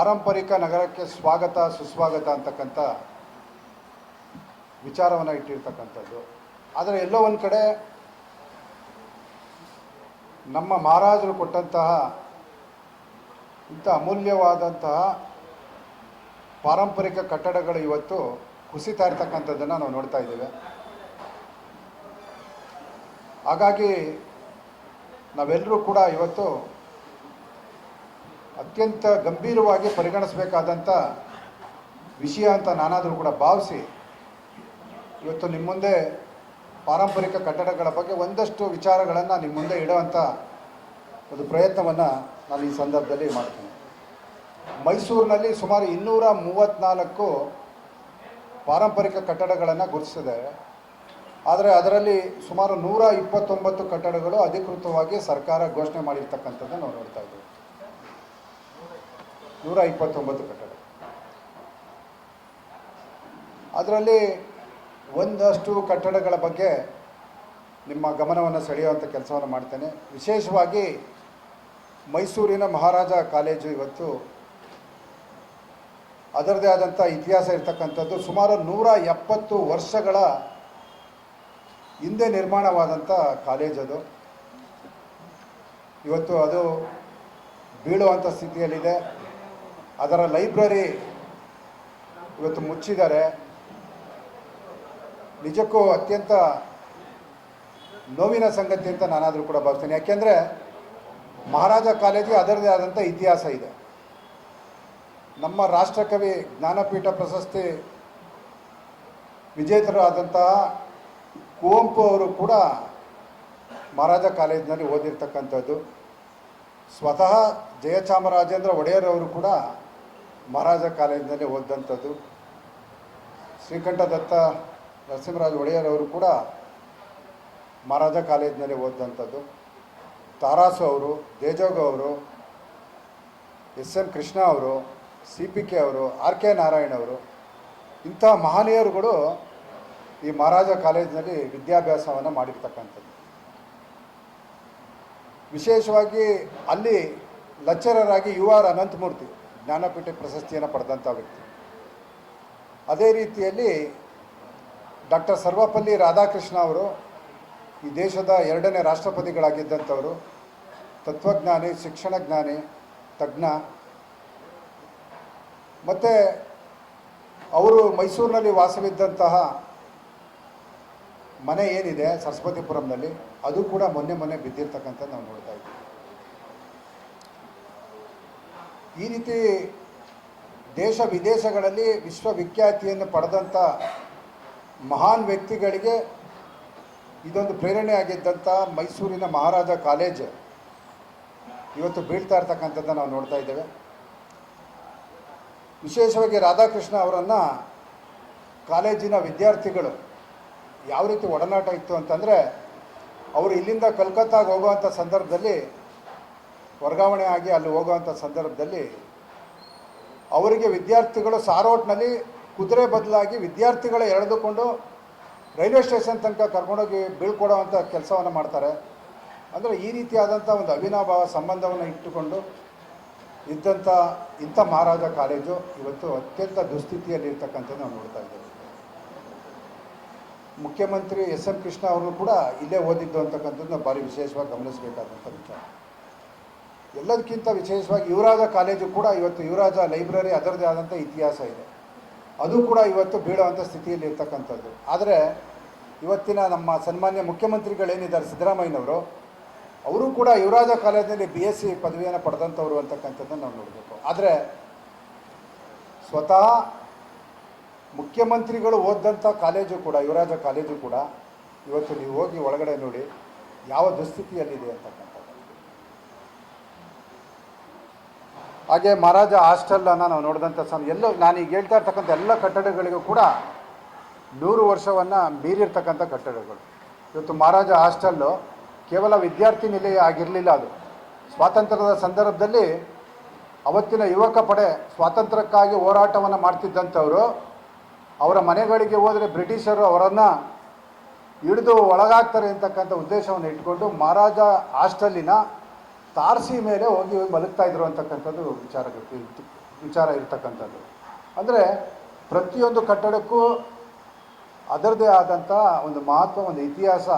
ಪಾರಂಪರಿಕ ನಗರಕ್ಕೆ ಸ್ವಾಗತ, ಸುಸ್ವಾಗತ ಅಂತಕ್ಕಂಥ ವಿಚಾರವನ್ನು ಇಟ್ಟಿರ್ತಕ್ಕಂಥದ್ದು. ಆದರೆ ಎಲ್ಲೋ ಒಂದು ಕಡೆ ನಮ್ಮ ಮಹಾರಾಜರು ಕೊಟ್ಟಂತಹ ಇಂಥ ಅಮೂಲ್ಯವಾದಂತಹ ಪಾರಂಪರಿಕ ಕಟ್ಟಡಗಳು ಇವತ್ತು ಕುಸಿತಾ ಇರ್ತಕ್ಕಂಥದ್ದನ್ನು ನಾವು ನೋಡ್ತಾ ಇದ್ದೇವೆ. ಹಾಗಾಗಿ ನಾವೆಲ್ಲರೂ ಕೂಡ ಇವತ್ತು ಅತ್ಯಂತ ಗಂಭೀರವಾಗಿ ಪರಿಗಣಿಸಬೇಕಾದಂಥ ವಿಷಯ ಅಂತ ನಾನಾದರೂ ಕೂಡ ಭಾವಿಸಿ, ಇವತ್ತು ನಿಮ್ಮ ಮುಂದೆ ಪಾರಂಪರಿಕ ಕಟ್ಟಡಗಳ ಬಗ್ಗೆ ಒಂದಷ್ಟು ವಿಚಾರಗಳನ್ನು ನಿಮ್ಮ ಮುಂದೆ ಇಡುವಂಥ ಒಂದು ಪ್ರಯತ್ನವನ್ನು ನಾನು ಈ ಸಂದರ್ಭದಲ್ಲಿ ಮಾಡ್ತೀನಿ. ಮೈಸೂರಿನಲ್ಲಿ ಸುಮಾರು ಇನ್ನೂರ ಮೂವತ್ತ್ನಾಲ್ಕು ಪಾರಂಪರಿಕ ಕಟ್ಟಡಗಳನ್ನು ಗುರುತಿಸಿದೆ. ಆದರೆ ಅದರಲ್ಲಿ ಸುಮಾರು ನೂರ ಇಪ್ಪತ್ತೊಂಬತ್ತು ಕಟ್ಟಡಗಳು ಅಧಿಕೃತವಾಗಿ ಸರ್ಕಾರ ಘೋಷಣೆ ಮಾಡಿರ್ತಕ್ಕಂಥದ್ದನ್ನು ನಾವು ನೋಡ್ತಾ ಇದ್ದೀವಿ. ನೂರ ಇಪ್ಪತ್ತೊಂಬತ್ತು ಕಟ್ಟಡ. ಅದರಲ್ಲಿ ಒಂದಷ್ಟು ಕಟ್ಟಡಗಳ ಬಗ್ಗೆ ನಿಮ್ಮ ಗಮನವನ್ನು ಸೆಳೆಯುವಂಥ ಕೆಲಸವನ್ನು ಮಾಡ್ತೇನೆ. ವಿಶೇಷವಾಗಿ ಮೈಸೂರಿನ ಮಹಾರಾಜ ಕಾಲೇಜು ಇವತ್ತು ಅದರದೇ ಆದಂಥ ಇತಿಹಾಸ ಇರತಕ್ಕಂಥದ್ದು ಸುಮಾರು ನೂರ ಎಪ್ಪತ್ತು ವರ್ಷಗಳ ಹಿಂದೆ ನಿರ್ಮಾಣವಾದಂಥ ಕಾಲೇಜ್ ಅದು. ಇವತ್ತು ಅದು ಬೀಳುವಂಥ ಸ್ಥಿತಿಯಲ್ಲಿದೆ. ಅದರ ಲೈಬ್ರರಿ ಇವತ್ತು ಮುಚ್ಚಿದ್ದಾರೆ. ನಿಜಕ್ಕೂ ಅತ್ಯಂತ ನೋವಿನ ಸಂಗತಿ ಅಂತ ನಾನಾದರೂ ಕೂಡ ಭಾವಿಸ್ತೇನೆ. ಯಾಕೆಂದರೆ ಮಹಾರಾಜ ಕಾಲೇಜಿಗೆ ಅದರದೇ ಆದಂಥ ಇತಿಹಾಸ ಇದೆ. ನಮ್ಮ ರಾಷ್ಟ್ರಕವಿ ಜ್ಞಾನಪೀಠ ಪ್ರಶಸ್ತಿ ವಿಜೇತರಾದಂತಹ ಕುವೆಂಪು ಅವರು ಕೂಡ ಮಹಾರಾಜ ಕಾಲೇಜಿನಲ್ಲಿ ಓದಿರ್ತಕ್ಕಂಥದ್ದು. ಸ್ವತಃ ಜಯಚಾಮರಾಜೇಂದ್ರ ಒಡೆಯರ್ ಅವರು ಕೂಡ ಮಹಾರಾಜ ಕಾಲೇಜಿನಲ್ಲಿ ಓದಿದಂಥದ್ದು ಶ್ರೀಕಂಠದತ್ತ ನರಸಿಂಹರಾಜ ಒಡೆಯರ್ ಅವರು ಕೂಡ ಮಹಾರಾಜ ಕಾಲೇಜಿನಲ್ಲಿ ಓದಿದಂಥದ್ದು. ತಾರಾಸು ಅವರು ದೇಜೋಗ ಅವರು, ಎಸ್ ಎಂ ಕೃಷ್ಣ ಅವರು, ಸಿ ಪಿ ಕೆ ಅವರು, ಆರ್ ಕೆ ನಾರಾಯಣ್ ಅವರು, ಇಂಥ ಮಹನೀಯರುಗಳು ಈ ಮಹಾರಾಜ ಕಾಲೇಜಿನಲ್ಲಿ ವಿದ್ಯಾಭ್ಯಾಸವನ್ನು ಮಾಡಿರ್ತಕ್ಕಂಥದ್ದು. ವಿಶೇಷವಾಗಿ ಅಲ್ಲಿ lecturer U R Ananthamurthy. Jnanpith ಪ್ರಶಸ್ತಿಯನ್ನು ಪಡೆದಂಥ ವ್ಯಕ್ತಿ. ಅದೇ ರೀತಿಯಲ್ಲಿ ಡಾಕ್ಟರ್ ಸರ್ವಪಲ್ಲಿ ರಾಧಾಕೃಷ್ಣ ಅವರು ಈ ದೇಶದ ಎರಡನೇ ರಾಷ್ಟ್ರಪತಿಗಳಾಗಿದ್ದಂಥವರು, ತತ್ವಜ್ಞಾನಿ, ಶಿಕ್ಷಣ ಜ್ಞಾನಿ, ತಜ್ಞ. ಮತ್ತು ಅವರು ಮೈಸೂರಿನಲ್ಲಿ ವಾಸವಿದ್ದಂತಹ ಮನೆ ಏನಿದೆ, ಸರಸ್ವತಿಪುರಂನಲ್ಲಿ, ಅದು ಕೂಡ ಮೊನ್ನೆ ಮೊನ್ನೆ ಬಿದ್ದಿರ್ತಕ್ಕಂಥ ನಾವು ನೋಡ್ತಾ ಈ ರೀತಿ ದೇಶ ವಿದೇಶಗಳಲ್ಲಿ ವಿಶ್ವವಿಖ್ಯಾತಿಯನ್ನು ಪಡೆದಂಥ ಮಹಾನ್ ವ್ಯಕ್ತಿಗಳಿಗೆ ಇದೊಂದು ಪ್ರೇರಣೆ ಆಗಿದ್ದಂಥ ಮೈಸೂರಿನ ಮಹಾರಾಜ ಕಾಲೇಜ್ ಇವತ್ತು ಬೀಳ್ತಾ ಇರ್ತಕ್ಕಂಥದ್ದನ್ನು ನಾವು ನೋಡ್ತಾ ಇದ್ದೇವೆ. ವಿಶೇಷವಾಗಿ ರಾಧಾಕೃಷ್ಣ ಅವರನ್ನು ಕಾಲೇಜಿನ ವಿದ್ಯಾರ್ಥಿಗಳು ಯಾವ ರೀತಿ ಒಡನಾಟ ಇತ್ತು ಅಂತಂದರೆ, ಅವರು ಇಲ್ಲಿಂದ ಕಲ್ಕತ್ತಾಗೆ ಹೋಗುವಂಥ ಸಂದರ್ಭದಲ್ಲಿ ವರ್ಗಾವಣೆ ಆಗಿ ಅಲ್ಲಿ ಹೋಗುವಂಥ ಸಂದರ್ಭದಲ್ಲಿ ಅವರಿಗೆ ವಿದ್ಯಾರ್ಥಿಗಳು ಸಾರೋಟ್ನಲ್ಲಿ ಕುದುರೆ ಬದಲಾಗಿ ವಿದ್ಯಾರ್ಥಿಗಳ ಎಳೆದುಕೊಂಡು ರೈಲ್ವೆ ಸ್ಟೇಷನ್ ತನಕ ಕರ್ಕೊಂಡೋಗಿ ಬೀಳ್ಕೊಡೋವಂಥ ಕೆಲಸವನ್ನು ಮಾಡ್ತಾರೆ. ಅಂದರೆ ಈ ರೀತಿಯಾದಂಥ ಒಂದು ಅವಿನಾಭಾವ ಸಂಬಂಧವನ್ನು ಇಟ್ಟುಕೊಂಡು ಇದ್ದಂಥ ಇಂಥ ಮಹಾರಾಜ ಕಾಲೇಜು ಇವತ್ತು ಅತ್ಯಂತ ದುಸ್ಥಿತಿಯಲ್ಲಿರ್ತಕ್ಕಂಥದ್ದು ನಾವು ನೋಡ್ತಾ ಇದ್ದೇವೆ. ಮುಖ್ಯಮಂತ್ರಿ ಎಸ್ ಎಂ ಕೃಷ್ಣ ಅವರು ಕೂಡ ಇಲ್ಲೇ ಓದಿದ್ದು ಅಂತಕ್ಕಂಥದ್ದು ಭಾರಿ ವಿಶೇಷವಾಗಿ ಗಮನಿಸಬೇಕಾದಂಥ ವಿಚಾರ. ಎಲ್ಲದಕ್ಕಿಂತ ವಿಶೇಷವಾಗಿ ಯುವರಾಜ ಕಾಲೇಜು ಕೂಡ ಇವತ್ತು ಯುವರಾಜ ಲೈಬ್ರರಿ ಅದರದೇ ಆದಂಥ ಇತಿಹಾಸ ಇದೆ. ಅದು ಕೂಡ ಇವತ್ತು ಬೀಳುವಂಥ ಸ್ಥಿತಿಯಲ್ಲಿ ಇರ್ತಕ್ಕಂಥದ್ದು. ಆದರೆ ಇವತ್ತಿನ ನಮ್ಮ ಸನ್ಮಾನ್ಯ ಮುಖ್ಯಮಂತ್ರಿಗಳೇನಿದ್ದಾರೆ ಸಿದ್ದರಾಮಯ್ಯನವರು, ಅವರು ಕೂಡ ಯುವರಾಜ ಕಾಲೇಜಿನಲ್ಲಿ ಬಿ ಎಸ್ ಸಿ ಪದವಿಯನ್ನು ಪಡೆದಂಥವ್ರು ಅಂತಕ್ಕಂಥದ್ದನ್ನು ನಾವು ನೋಡಬೇಕು. ಆದರೆ ಸ್ವತಃ ಮುಖ್ಯಮಂತ್ರಿಗಳು ಓದಿದಂಥ ಕಾಲೇಜು ಕೂಡ, ಯುವರಾಜ ಕಾಲೇಜು ಕೂಡ ಇವತ್ತು ನೀವು ಹೋಗಿ ಒಳಗಡೆ ನೋಡಿ ಯಾವ ದುಸ್ಥಿತಿಯಲ್ಲಿದೆ ಅಂತಕ್ಕಂಥದ್ದು. ಹಾಗೆ ಮಹಾರಾಜ ಹಾಸ್ಟೆಲ್ನ ನಾವು ನೋಡಿದಂಥ ಸಮ ಎಲ್ಲ ನಾನೀಗ ಹೇಳ್ತಾ ಇರ್ತಕ್ಕಂಥ ಎಲ್ಲ ಕಟ್ಟಡಗಳಿಗೂ ಕೂಡ ನೂರು ವರ್ಷವನ್ನು ಮೀರಿರ್ತಕ್ಕಂಥ ಕಟ್ಟಡಗಳು. ಇವತ್ತು ಮಹಾರಾಜ ಹಾಸ್ಟೆಲ್ಲು ಕೇವಲ ವಿದ್ಯಾರ್ಥಿ ನಿಲಯ ಆಗಿರಲಿಲ್ಲ ಅದು. ಸ್ವಾತಂತ್ರ್ಯದ ಸಂದರ್ಭದಲ್ಲಿ ಅವತ್ತಿನ ಯುವಕ ಪಡೆ ಸ್ವಾತಂತ್ರ್ಯಕ್ಕಾಗಿ ಹೋರಾಟವನ್ನು ಮಾಡ್ತಿದ್ದಂಥವರು, ಅವರ ಮನೆಗಳಿಗೆ ಹೋದರೆ ಬ್ರಿಟಿಷರು ಅವರನ್ನು ಹಿಡಿದು ಒಳಗಾಗ್ತಾರೆ ಅಂತಕ್ಕಂಥ ಉದ್ದೇಶವನ್ನು ಇಟ್ಕೊಂಡು ಮಹಾರಾಜ ಹಾಸ್ಟೆಲ್ಲಿನ ತಾರಸಿ ಮೇಲೆ ಹೋಗಿ ಹೋಗಿ ಮಲಗ್ತಾ ಇದ್ರು ಅಂತಕ್ಕಂಥದ್ದು ವಿಚಾರ ವಿಚಾರ ಇರ್ತಕ್ಕಂಥದ್ದು. ಅಂದರೆ ಪ್ರತಿಯೊಂದು ಕಟ್ಟಡಕ್ಕೂ ಅದರದೇ ಆದಂಥ ಒಂದು ಮಹತ್ವ, ಒಂದು ಇತಿಹಾಸ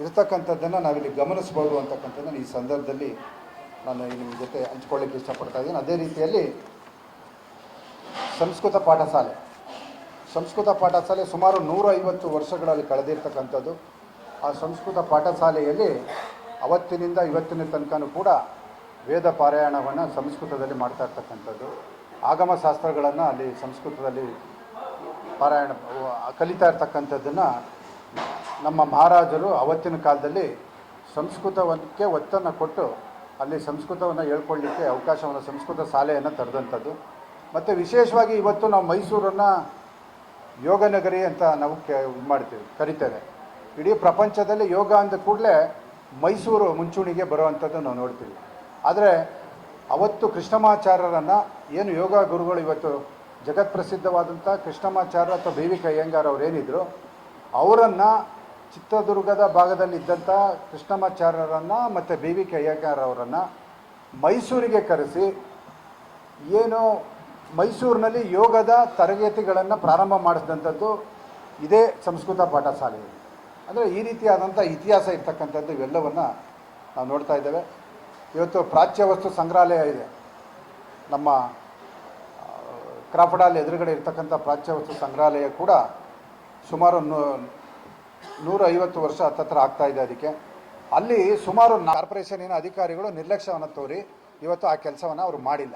ಇರತಕ್ಕಂಥದ್ದನ್ನು ನಾವಿಲ್ಲಿ ಗಮನಿಸ್ಬೋದು ಅಂತಕ್ಕಂಥದ್ದನ್ನು ಈ ಸಂದರ್ಭದಲ್ಲಿ ನಾನು ನಿಮ್ಮ ಜೊತೆ ಹಂಚ್ಕೊಳ್ಳಿಕ್ಕೆ ಇಷ್ಟಪಡ್ತಾ ಇದ್ದೀನಿ. ಅದೇ ರೀತಿಯಲ್ಲಿ ಸಂಸ್ಕೃತ ಪಾಠಶಾಲೆ. ಸಂಸ್ಕೃತ ಪಾಠಶಾಲೆ ಸುಮಾರು ನೂರೈವತ್ತು ವರ್ಷಗಳಲ್ಲಿ ಕಳೆದಿರ್ತಕ್ಕಂಥದ್ದು. ಆ ಸಂಸ್ಕೃತ ಪಾಠಶಾಲೆಯಲ್ಲಿ ಅವತ್ತಿನಿಂದ ಇವತ್ತಿನ ತನಕನೂ ಕೂಡ ವೇದ ಪಾರಾಯಣವನ್ನು ಸಂಸ್ಕೃತದಲ್ಲಿ ಮಾಡ್ತಾ ಇರ್ತಕ್ಕಂಥದ್ದು. ಆಗಮ ಶಾಸ್ತ್ರಗಳನ್ನು ಅಲ್ಲಿ ಸಂಸ್ಕೃತದಲ್ಲಿ ಪಾರಾಯಣ, ಕಲಿತಾ ಇರ್ತಕ್ಕಂಥದ್ದನ್ನು ನಮ್ಮ ಮಹಾರಾಜರು ಅವತ್ತಿನ ಕಾಲದಲ್ಲಿ ಸಂಸ್ಕೃತವಕ್ಕೆ ಒತ್ತನ್ನು ಕೊಟ್ಟು ಅಲ್ಲಿ ಸಂಸ್ಕೃತವನ್ನು ಹೇಳ್ಕೊಳ್ಳಿಕ್ಕೆ ಅವಕಾಶವನ್ನು ಸಂಸ್ಕೃತ ಶಾಲೆಯನ್ನು ತರೆದಂಥದ್ದು. ಮತ್ತು ವಿಶೇಷವಾಗಿ ಇವತ್ತು ನಾವು ಮೈಸೂರನ್ನು ಯೋಗ ನಗರಿ ಅಂತ ನಾವು ಕೆ ಮಾಡ್ತೀವಿ, ಕರಿತೇವೆ. ಇಡೀ ಪ್ರಪಂಚದಲ್ಲಿ ಯೋಗ ಅಂದ ಕೂಡಲೇ ಮೈಸೂರು ಮುಂಚೂಣಿಗೆ ಬರುವಂಥದ್ದು ನಾವು ನೋಡ್ತೀವಿ. ಆದರೆ ಅವತ್ತು ಕೃಷ್ಣಮಾಚಾರ್ಯರನ್ನು ಏನು ಯೋಗ ಗುರುಗಳು ಇವತ್ತು ಜಗತ್ಪ್ರಸಿದ್ಧವಾದಂಥ ಕೃಷ್ಣಮಾಚಾರ್ಯ ಅಥವಾ ಬಿ ವಿ ಅವ್ರು ಏನಿದ್ರು, ಅವರನ್ನು ಚಿತ್ರದುರ್ಗದ ಭಾಗದಲ್ಲಿದ್ದಂಥ ಕೃಷ್ಣಮಾಚಾರ್ಯರನ್ನು ಮತ್ತು ಬಿ ವಿ ಅವರನ್ನು ಮೈಸೂರಿಗೆ ಕರೆಸಿ ಏನು ಮೈಸೂರಿನಲ್ಲಿ ಯೋಗದ ತರಗತಿಗಳನ್ನು ಪ್ರಾರಂಭ ಮಾಡಿಸಿದಂಥದ್ದು ಇದೇ ಸಂಸ್ಕೃತ ಪಾಠಶಾಲೆ ಅಂದರೆ ಈ ರೀತಿಯಾದಂಥ ಇತಿಹಾಸ ಇರ್ತಕ್ಕಂಥದ್ದು ಇವೆಲ್ಲವನ್ನು ನಾವು ನೋಡ್ತಾ ಇದ್ದೇವೆ. ಇವತ್ತು ಪ್ರಾಚ್ಯ ವಸ್ತು ಸಂಗ್ರಹಾಲಯ ಇದೆ. ನಮ್ಮ ಕ್ರಾಫಡಾಲ್ ಎದುರುಗಡೆ ಇರ್ತಕ್ಕಂಥ ಪ್ರಾಚ್ಯ ವಸ್ತು ಸಂಗ್ರಹಾಲಯ ಕೂಡ ಸುಮಾರು ನೂ- ನೂರ ಐವತ್ತು ವರ್ಷ ಹತ್ತತ್ರ ಆಗ್ತಾ ಇದೆ ಅದಕ್ಕೆ. ಅಲ್ಲಿ ಸುಮಾರು ಕಾರ್ಪೊರೇಷನಿನ ಅಧಿಕಾರಿಗಳು ನಿರ್ಲಕ್ಷ್ಯವನ್ನು ತೋರಿ ಇವತ್ತು ಆ ಕೆಲಸವನ್ನು ಅವರು ಮಾಡಿಲ್ಲ.